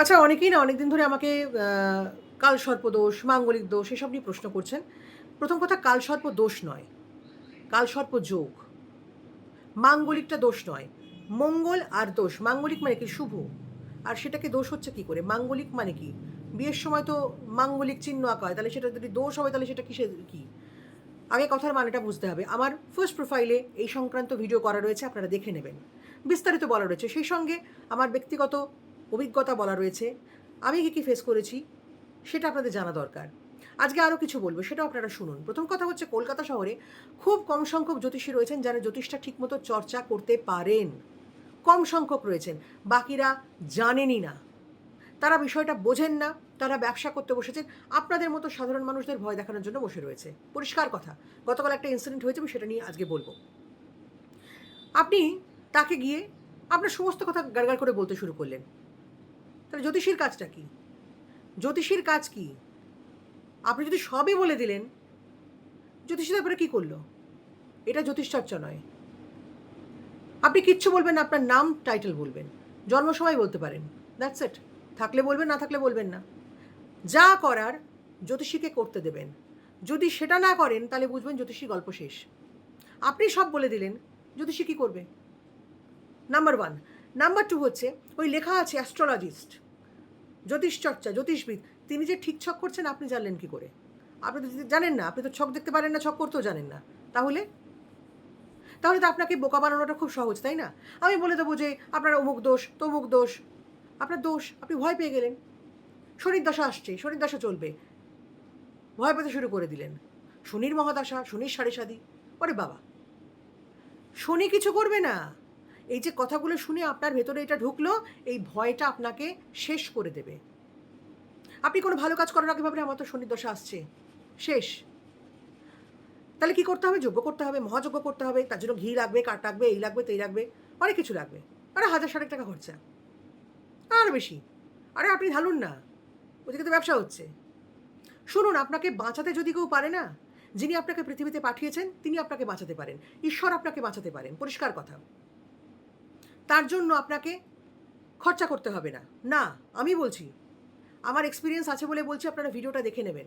আচ্ছা অনেকেই না অনেকদিন ধরে আমাকে কালসর্প দোষ মাঙ্গলিক দোষ এসব নিয়ে প্রশ্ন করছেন। প্রথম কথা কালসর্প দোষ নয় কালসর্প যোগ মাঙ্গলিকটা দোষ নয়, মঙ্গল আর দোষ। মাঙ্গলিক মানে কি? শুভ। আর সেটাকে দোষ হচ্ছে কি করে? মাঙ্গলিক মানে কি? বিয়ের সময় তো মাঙ্গলিক চিহ্ন আঁকা হয়, তাহলে সেটা যদি দোষ হবে তাহলে সেটা কিসের কি? আগে কথার মানেটা বুঝতে হবে। আমার ফার্স্ট প্রোফাইলে এই সংক্রান্ত ভিডিও করা রয়েছে, আপনারা দেখে নেবেন। বিস্তারিত বলা রয়েছে। সেই সঙ্গে আমার ব্যক্তিগত অভিজ্ঞতা বলা রয়েছে। আমি কী কী ফেস করেছি, সেটা আপনাদের জানা দরকার। আজকে আরও কিছু বলব, সেটাও আপনারা শুনুন। প্রথম কথা হচ্ছে কলকাতা শহরে খুব কম সংখ্যক জ্যোতিষী রয়েছেন যারা জ্যোতিষটা ঠিকমতো চর্চা করতে পারেন। কম সংখ্যক রয়েছেন, বাকিরা জানেনই না। তারা বিষয়টা বোঝেন না, তারা ব্যবসা করতে বসেছেন, আপনাদের মতো সাধারণ মানুষদের ভয় দেখানোর জন্য বসে রয়েছে। পরিষ্কার কথা, গতকাল একটা ইনসিডেন্ট হয়েছে, আমি সেটা নিয়ে আজকে বলব। আপনি তাকে গিয়ে আপনার সমস্ত কথা গাড়গাড় করে বলতে শুরু করলেন। তাহলে জ্যোতিষীর কাজটা কি? জ্যোতিষীর কাজ কি? আপনি যদি সবই বলে দিলেন, জ্যোতিষী তারপরে কী করল? এটা জ্যোতিষ চর্চা নয়। আপনি কিচ্ছু বলবেন না, আপনার নাম টাইটেল বলবেন। জন্ম সময় বলতে পারেন। দ্যাটস ইট থাকলে বলবেন, না থাকলে বলবেন না। যা করার জ্যোতিষীকে করতে দেবেন। যদি সেটা না করেন, তাহলে বুঝবেন জ্যোতিষী গল্প শেষ। আপনি সব বলে দিলেন, জ্যোতিষী কী করবে? নাম্বার ওয়ান নাম্বার টু হচ্ছে, ওই লেখা আছে অ্যাস্ট্রোলজিস্ট জ্যোতিষ চর্চা জ্যোতিষবিদ। তিনি যে ঠিক ছক করছেন, আপনি জানলেন কি করে? আপনি তো জানেন না, আপনি তো ছক দেখতে পারেন না, ছক করতেও জানেন না। তাহলে? তাহলে তো আপনাকে বোকা বানানোটা খুব সহজ, তাই না? আমি বলে দেবো যে, আপনার অমুক দোষ, তমুক দোষ, আপনার দোষ, আপনি ভয় পেয়ে গেলেন। শনির দশা আসছে, শনির দশা চলবে। ভয় পেতে শুরু করে দিলেন। শনির মহাদশা, শনির সাড়ে সাদি ওরে বাবা! শনি কিছু করবে না। এই যে কথাগুলো শুনে আপনার ভেতরে এটা ঢুকলো, এই ভয়টা আপনাকে শেষ করে দেবে। আপনি কোনো ভালো কাজ করার আগে ভাবলে আমার তো শনির দশা আসছে। শেষ। তাহলে কি করতে হবে? যোগ্য করতে হবে মহাযোগ্য করতে হবে, তার জন্য ঘি লাগবে, কাঠ লাগবে, এই লাগবে তেই লাগবে, অনেক কিছু লাগবে। আরে হাজার ষাটেক টাকা খরচা। আর বেশি। আরে আপনি ঢালুন না। ওদিকে তো ব্যবসা হচ্ছে। শুনুন, আপনাকে বাঁচাতে যদি কেউ পারে না, যিনি আপনাকে পৃথিবীতে পাঠিয়েছেন তিনি আপনাকে বাঁচাতে পারেন। ঈশ্বর আপনাকে বাঁচাতে পারেন। পরিষ্কার কথা। তার জন্য আপনাকে খরচা করতে হবে না। না, আমি বলছি, আমার এক্সপিরিয়েন্স আছে বলে বলছি, আপনারা ভিডিওটা দেখে নেবেন।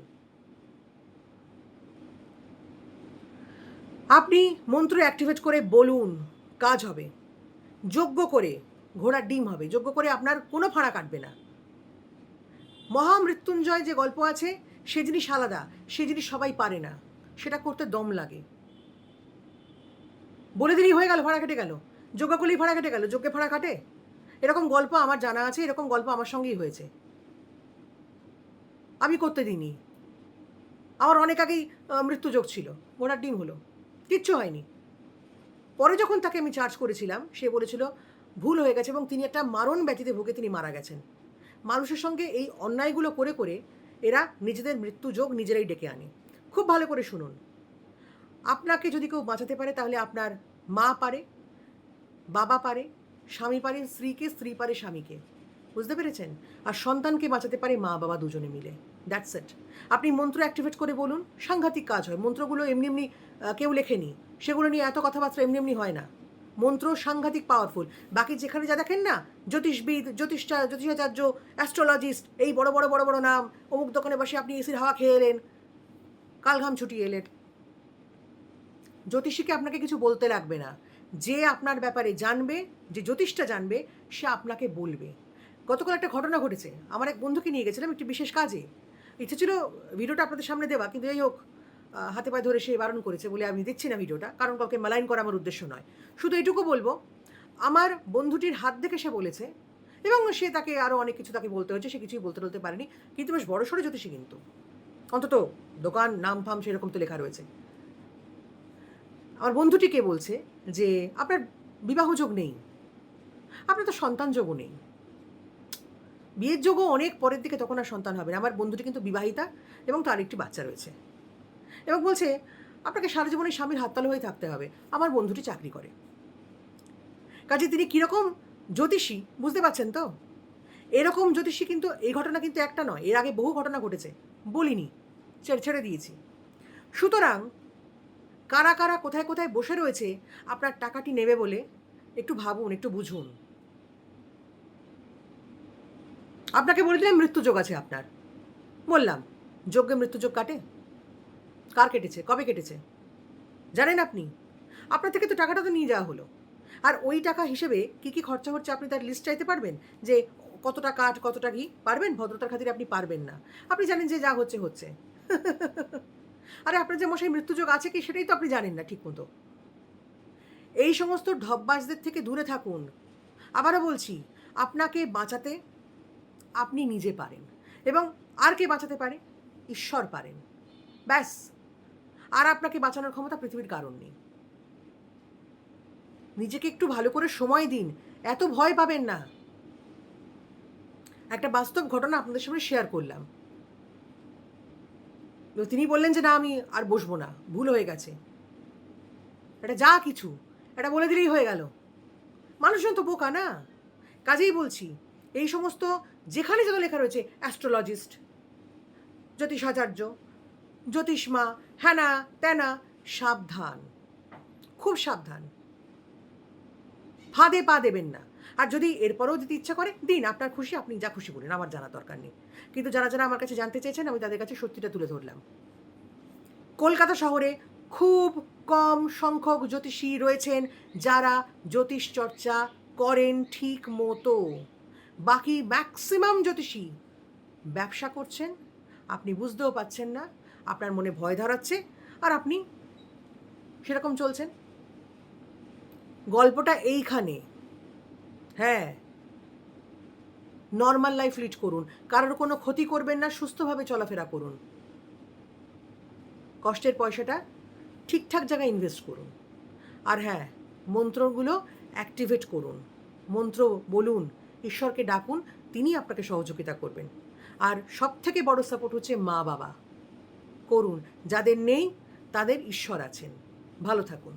আপনি মন্ত্র অ্যাক্টিভেট করে বলুন, কাজ হবে। যোগ্য করে ঘোড়ার ডিম হবে। যোগ্য করে আপনার কোনো ফাঁড়া কাটবে না। মহামৃত্যুঞ্জয় যে গল্প আছে, সে জিনিস আলাদা, সে জিনিস সবাই পারে না। সেটা করতে দম লাগে। বলে দিলেই হয়ে গেল ভাড়া কেটে গেল। যোগ্য করলেই ভাড়া কেটে গেল, যোগ্যে ভাড়া কাটে এরকম গল্প আমার জানা আছে, এরকম গল্প আমার সঙ্গেই হয়েছে। আমি করতে দিইনি। আমার অনেক আগেই মৃত্যুযোগ ছিল ঘোড়ার ডিম হলো। কিচ্ছু হয়নি। পরে যখন তাকে আমি চার্জ করেছিলাম, সে বলেছিল, ভুল হয়ে গেছে এবং তিনি একটা মারণ ব্যতীতে ভুগে তিনি মারা গেছেন। মানুষের সঙ্গে এই অন্যায়গুলো করে করে এরা নিজেদের মৃত্যু যোগ নিজেরাই ডেকে আনে। খুব ভালো করে শুনুন। আপনাকে যদি কেউ বাঁচাতে পারে, তাহলে আপনার মা পারে বাবা পারে, স্বামী পারে, স্ত্রীকে, স্ত্রী পারে, স্বামীকে। বুঝতে পেরেছেন? আর সন্তানকে বাঁচাতে পারে মা বাবা দুজনে মিলে। দ্যাটস ইট আপনি মন্ত্র অ্যাক্টিভেট করে বলুন, সাংঘাতিক কাজ হয়। মন্ত্রগুলো এমনি এমনি কেউ লেখেনি। সেগুলো নিয়ে এত কথাবার্তা এমনি এমনি হয় না। মন্ত্র সাংঘাতিক পাওয়ারফুল বাকি যেখানে যা দেখেন না, জ্যোতিষবিদ জ্যোতিষটা জ্যোতিষাচার্য অ্যাস্ট্রোলজিস্ট এই বড় বড় বড় বড় নাম, অমুক দোকানে বসে আপনি এসির হাওয়া খেয়ে এলেন, কালঘাম ছুটিয়ে এলেন। জ্যোতিষীকে আপনাকে কিছু বলতে লাগবে না। যে আপনার ব্যাপারে জানবে, যে জ্যোতিষটা জানবে, সে আপনাকে বলবে। গতকাল একটা ঘটনা ঘটেছে। আমার এক বন্ধুকে নিয়ে গেছিলাম একটি বিশেষ কাজে। ইচ্ছে ছিল ভিডিওটা আপনাদের সামনে দেওয়া, কিন্তু যাই হোক হাতে পায়ে ধরে সে বারণ করেছে বলে আমি দিচ্ছি না ভিডিওটা, কারণ কাউকে মালাইন করা আমার উদ্দেশ্য নয়। শুধু এটুকু বলব, আমার বন্ধুটির হাত দেখে সে বলেছে, এবং সে তাকে আরও অনেক কিছু তাকে বলতে হয়েছে, সে কিছুই বলতে বলতে পারেনি, কিন্তু বেশ বড় সড়ো জ্যোতিষী কিন্তু। অন্তত দোকান নাম ফাম সেরকম তো লেখা রয়েছে। আমার বন্ধুটিকে বলছে যে, আপনার বিবাহ যোগ নেই। আপনার তো সন্তান যোগও নেই। বিয়ের যোগও অনেক পরের দিকে তখন আর সন্তান হবে না। আমার বন্ধুটি কিন্তু বিবাহিতা এবং তার একটি বাচ্চা রয়েছে। এবং বলছে, আপনাকে সারা জীবনে স্বামীর হাততাল হয়ে থাকতে হবে। আমার বন্ধুটি চাকরি করে। কাজে তিনি কীরকম জ্যোতিষী, বুঝতে পারছেন তো? এরকম জ্যোতিষী কিন্তু এই ঘটনা কিন্তু একটা নয়। এর আগে বহু ঘটনা ঘটেছে। বলিনি, ছেড়ে ছেড়ে দিয়েছি। সুতরাং কারা কারা কোথায় কোথায় বসে রয়েছে, আপনার টাকাটি নেবে বলে একটু ভাবুন, একটু বুঝুন। আপনাকে বলে দিলাম মৃত্যুযোগ আছে আপনার। বললাম, যজ্ঞে মৃত্যুযোগ কাটে? কার কেটেছে? কবে কেটেছে? জানেন আপনি? আপনার থেকে তো টাকাটা তো নিয়ে যাওয়া হলো। আর ওই টাকা হিসেবে কি কি খরচা হচ্ছে আপনি তার লিস্ট চাইতে পারবেন? যে কতটা কাঠ কতটা ঘি পারবেন? ভদ্রতার খাতিরে আপনি পারবেন না। আপনি জানেন যে যা হচ্ছে হচ্ছে। আরে আপনার যে মশাই মৃত্যুযোগ আছে কি সেটাই তো আপনি জানেন না ঠিক মতো। এই সমস্ত ঢপবাজদের থেকে দূরে থাকুন। আবারও বলছি, আপনাকে বাঁচাতে আপনি নিজে পারেন এবং আর কে বাঁচাতে পারে? ঈশ্বর পারেন। ব্যাস। আর আপনাকে বাঁচানোর ক্ষমতা পৃথিবীর কারণ নেই। নিজেকে একটু ভালো করে সময় দিন, এত ভয় পাবেন না। একটা বাস্তব ঘটনা আপনাদের সামনে শেয়ার করলাম। তিনি বললেন যে, না, আমি আর বসবো না, ভুল হয়ে গেছে। এটা যা কিছু, এটা বলে দিলেই হয়ে গেল। মানুষজন তো বোকা, না? কাজেই বলছি, এই সমস্ত, যেখানে যত লেখা রয়েছে অ্যাস্ট্রোলজিস্ট জ্যোতিষাচার্য, জ্যোতিষ্মা হ্যানা ত্যানা সাবধান, খুব সাবধান। ফাঁদে পা দেবেন না। আর যদি এরপরেও যদি ইচ্ছা করে, দিন, আপনার খুশি, আপনি যা খুশি বলুন, আমার জানার দরকার নেই। কিন্তু যারা যারা আমার কাছে জানতে চেয়েছেন, আমি তাদের কাছে সত্যিটা তুলে ধরলাম। কলকাতা শহরে খুব কম সংখ্যক জ্যোতিষী রয়েছেন যারা জ্যোতিষ চর্চা করেন ঠিক মতো। বাকি ম্যাক্সিমাম জ্যোতিষী ব্যবসা করছেন, আপনি বুঝতেও পাচ্ছেন না, আপনার মনে ভয় ধরাচ্ছে, আর আপনি সেরকম চলছেন। গল্পটা এইখানে। হ্যাঁ। নর্মাল লাইফ লিড করুন। কারোর কোনো ক্ষতি করবেন না, সুস্থভাবে চলাফেরা করুন। কষ্টের পয়সাটা ঠিকঠাক জায়গায় ইনভেস্ট করুন। আর হ্যাঁ মন্ত্রগুলো অ্যাক্টিভেট করুন। মন্ত্র বলুন, ঈশ্বরকে ডাকুন, তিনি আপনাকে সহযোগিতা করবেন। আর সব থেকে বড় সাপোর্ট হচ্ছে মা বাবা। করুন, যাদের নেই, তাদের ঈশ্বর আছেন। ভালো থাকুন।